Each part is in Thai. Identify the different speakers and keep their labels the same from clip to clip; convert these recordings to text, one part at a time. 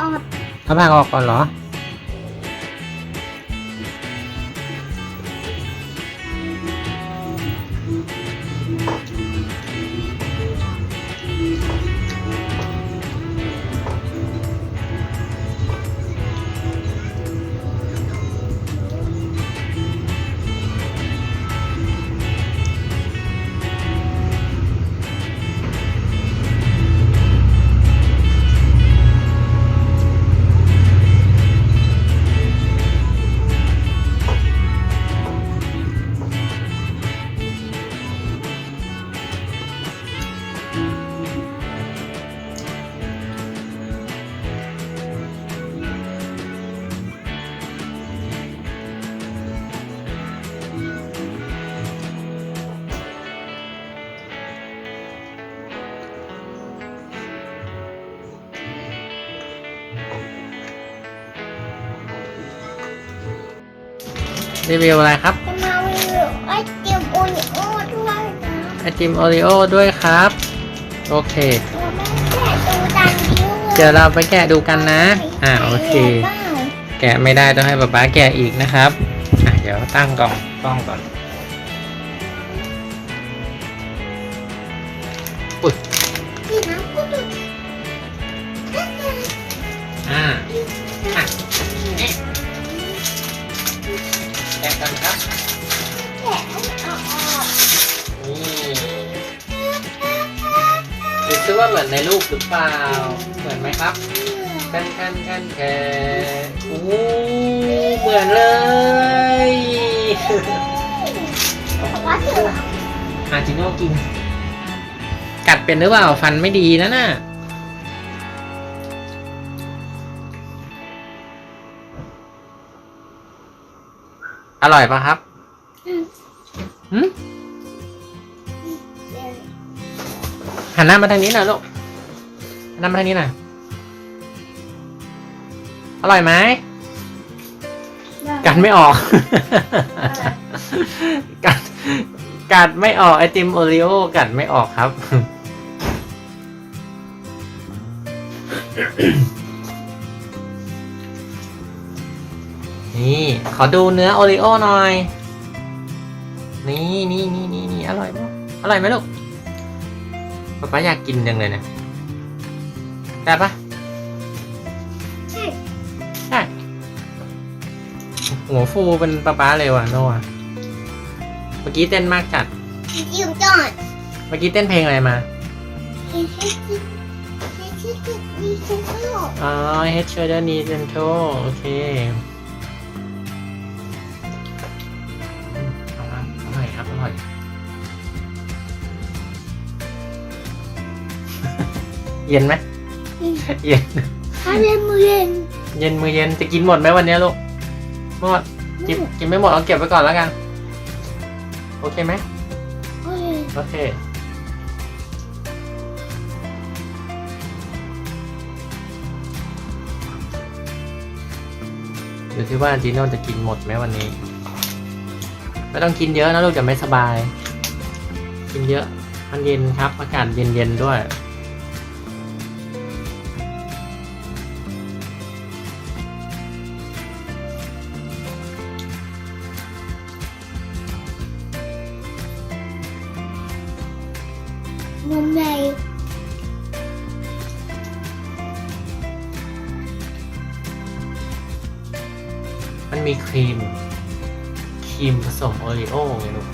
Speaker 1: ออก
Speaker 2: เอาผักออกก่อนเหรอ รีวิวอะไรครับ
Speaker 1: จะมาวิวไอติมโอริโอ้ด้วยนะ
Speaker 2: ไอติมโอริโอด้วยครับ โอเค
Speaker 1: เราไม่แค่ดูดันยิ้ว
Speaker 2: เดี๋ยวเราไปแกะดูกันนะ อ่าโอเค
Speaker 1: บ้า
Speaker 2: แกะไม่ได้ต้องให้ป๊าป๊าแกะอีกนะครับอะเดี๋ยวตั้งกล่องกล้องก่อนอุ้ย
Speaker 1: เห
Speaker 2: มือนในรูปหรือเปล่า เหมือนไหมครับกันกันกันแกะโอ้เหมือนเลย
Speaker 1: ว่าเสือ
Speaker 2: อาจิโน่กิน กัดเป็นหรือเปล่า ฟันไม่ดีนะน่ะอร่อยปะครับ
Speaker 1: อืม
Speaker 2: หืมหันหน้ามาทางนี้หน่อยลูกหันหน้ามาทางนี้หน่อยอร่อยไหมกัดไม่ออกกัดกัดไม่ออกไอติมโอริโอกัดไม่ออกครับ นี่ ขอดูเนื้อโอริโอหน่อย นี่นี่นี่นี่นี่อร่อยปะอร่อยไหมลูก ป๊าป๊าอยากกินจังเลยเนะได้ปะ
Speaker 1: ใช่
Speaker 2: ใช่หัวฟูเป็นป๊าป๊าเลยว่ะโน่อะเมื่อกี้เต้นมากจัด
Speaker 1: ยิ้มก่อน
Speaker 2: เมื่อกี้เต้นเพลงอะไรมา
Speaker 1: เฮ้ยเฮ้ยเฮ้ยเฮ้ยเฮ้ยเฮ้ยมีเซนเซอร์
Speaker 2: อ๋อ Head Shoulder Knee Gentle โอเคเอามาอร่อยครับอร่อย เย็นไหมเย็น
Speaker 1: ถ้าเล่นมือเล่น
Speaker 2: เย็นมือเย็นจะกินหมดไหมวันนี้ลูกหมดกินกินไม่หมดเอาเก็บไว้ก่อนแล้วกัน โอเคไหม
Speaker 1: โอ้ย
Speaker 2: โอเคดูที่ว่าจีโน่จะกินหมดไหมวันนี้ ไม่ต้องกินเยอะนะลูกจะไม่สบาย กินเยอะ มันเย็นครับ อากาศเย็นๆด้วย
Speaker 1: มั
Speaker 2: นมีครีม ครีมผสมโอรีโอไงลูก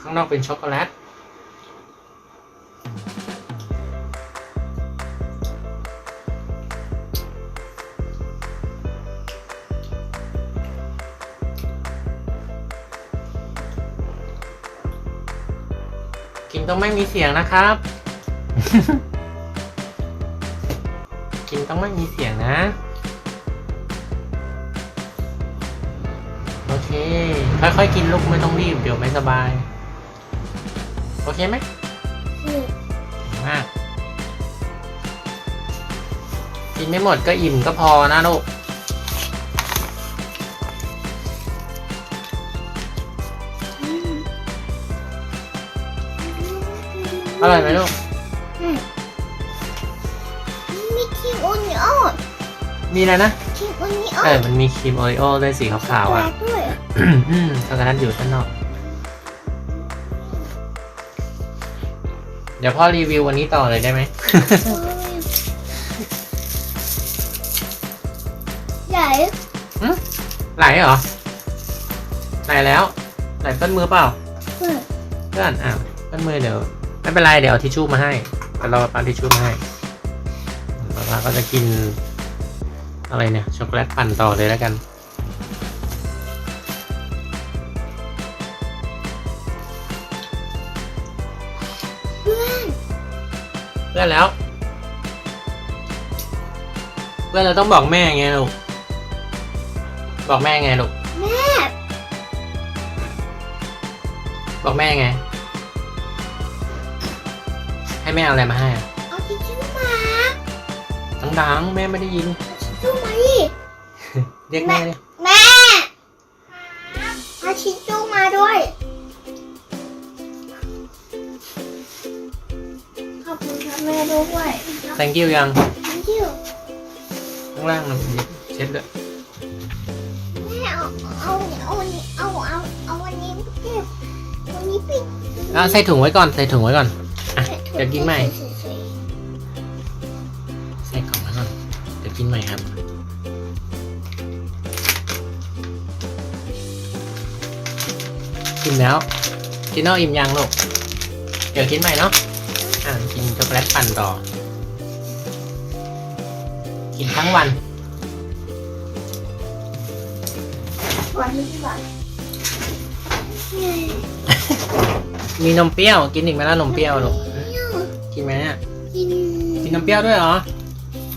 Speaker 2: ข้างนอกเป็นช็อกโกแลตกินต้องไม่มีเสียงนะครับ ต้องไม่มีเสียงนะ โอเค ค่อยๆกินลูกไม่ต้องรีบ เดี๋ยวไม่สบาย โอเคไหม
Speaker 1: นี่
Speaker 2: ดีมาก กินไม่หมดก็อิ่มก็พอนะลูก
Speaker 1: อืม
Speaker 2: อร่อยไหมลูก มีอะไรนะ
Speaker 1: คลิปวันนี้
Speaker 2: เออมันมีครีมโอริโอด้วยสีขาวๆอะ
Speaker 1: ด้วย
Speaker 2: อืมช็อกโกแลตอยู่ด้านนอก เดี๋ยวพ่อรีวิววันนี้ต่อเลยได้ไหม
Speaker 1: ใหญ่
Speaker 2: ไหลเหรอ ไหลแล้ว ไหลต้นมือเปล่า
Speaker 1: เพื่อน
Speaker 2: เพื่อนอ้าวต้นมือเดี๋ยว ไม่เป็นไร เดี๋ยวเอาทิชชู่มาให้เดี๋ยวเราเอาทิชชู่มาให้ป๊าป๊าก็จะกิน อะไรเนี่ย ช็อกโกแลตปั่นต่อเลยแล้วกัน
Speaker 1: เพื่อน
Speaker 2: เพื่อนแล้ว เพื่อนเราต้องบอกแม่ไงลูก บอกแม่ไงลูก
Speaker 1: แม่
Speaker 2: บอกแม่ไง ให้แม่เอาอะไรมาให้อะ
Speaker 1: เอาทิชชู่มา
Speaker 2: ดังๆแม่ไม่ได้ยิน
Speaker 1: ทิชชู่มาดิ
Speaker 2: เรียกแม่ดิ
Speaker 1: แม่เอาทิชชู่มาด้วย ขอบคุณครับแม่ด้วย
Speaker 2: thank you ยัง
Speaker 1: thank you
Speaker 2: ข้างล่างนะเช็ดด้วย
Speaker 1: แม่เอาเอาเอาอันนี้เอาเอาเอาวันนี้เก็บวันนี้ปิด
Speaker 2: อะใส่ถุงไว้ก่อนใส่ถุงไว้ก่อนอะเดี๋ยวกินใหม่ เดี๋ยวกินใหม่ครับ กินแล้วกินนอกอิ่มยังลูก เดี๋ยวกินใหม่เนาะอะกินช็อกโกแลตปั่นต่อ กินทั้งวัน
Speaker 1: วันนี้ดีกว่า
Speaker 2: มีนมเปรี้ยว กินอีกไหมล่ะนมเปรี้ยวลูก กินไหมเนี่ย
Speaker 1: กิน
Speaker 2: กินนมเปรี้ยวด้วยเหรอ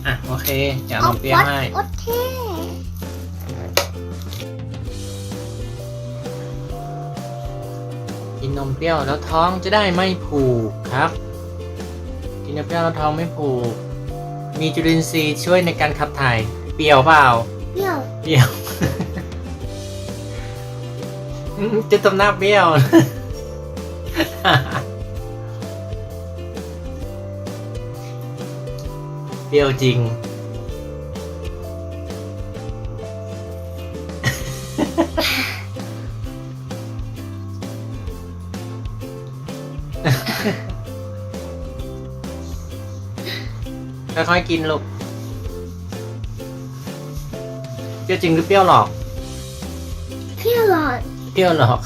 Speaker 2: อะโอเคเดี๋ยวเอานมเปรี้ยวให้
Speaker 1: โอเค
Speaker 2: กินนมเปรี้ยวแล้วท้องจะได้ไม่ผูกครับ กินนมเปรี้ยวแล้วท้องไม่ผูก มีจุลินทรีย์ช่วยในการขับถ่ายเปรี้ยวเปล่า
Speaker 1: เปรี้ยว
Speaker 2: เปรี้ยวจะทำหน้าเปรี้ยว เปรี้ยวจริง ค่อยๆกินลูกเปรี้ยวจริงหรือเปรี้ยวหลอก
Speaker 1: เปรี้ยวหลอด
Speaker 2: เปรี้ยวหรอก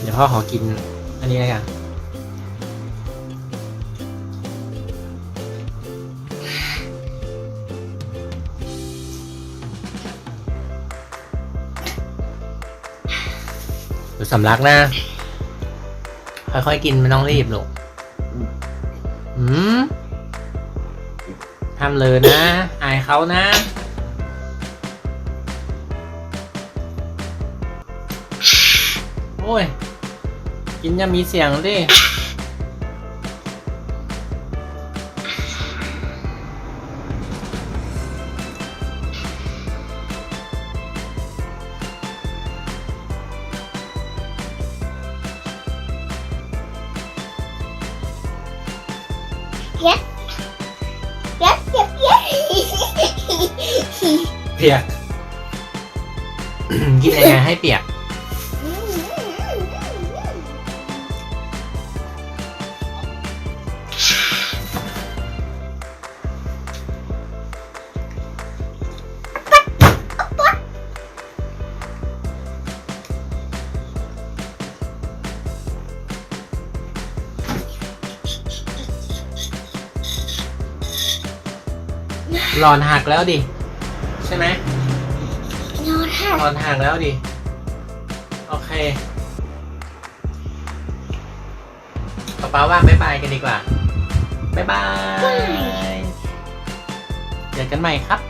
Speaker 2: เดี๋ยวพ่อขอกิน อันนี้แล้วกัน ดูสำลักนะ ค่อยๆกินไม่ต้องรีบหรอกอืมทำเลยนะ อายเขานะ โอ้ย กินอยังมีเสียงดิ
Speaker 1: เปียกเปียกเปียกเปียก
Speaker 2: เปียกกินยังไงให้เปียก หลอนหักแล้วดิ ใช่ไหม
Speaker 1: นอนค่ะ
Speaker 2: หลอนหักแล้วดิ โอเคป๊าป๊าว่าบ๊ายบายกันดีกว่าบ๊ายบาย เจอกันใหม่ครับ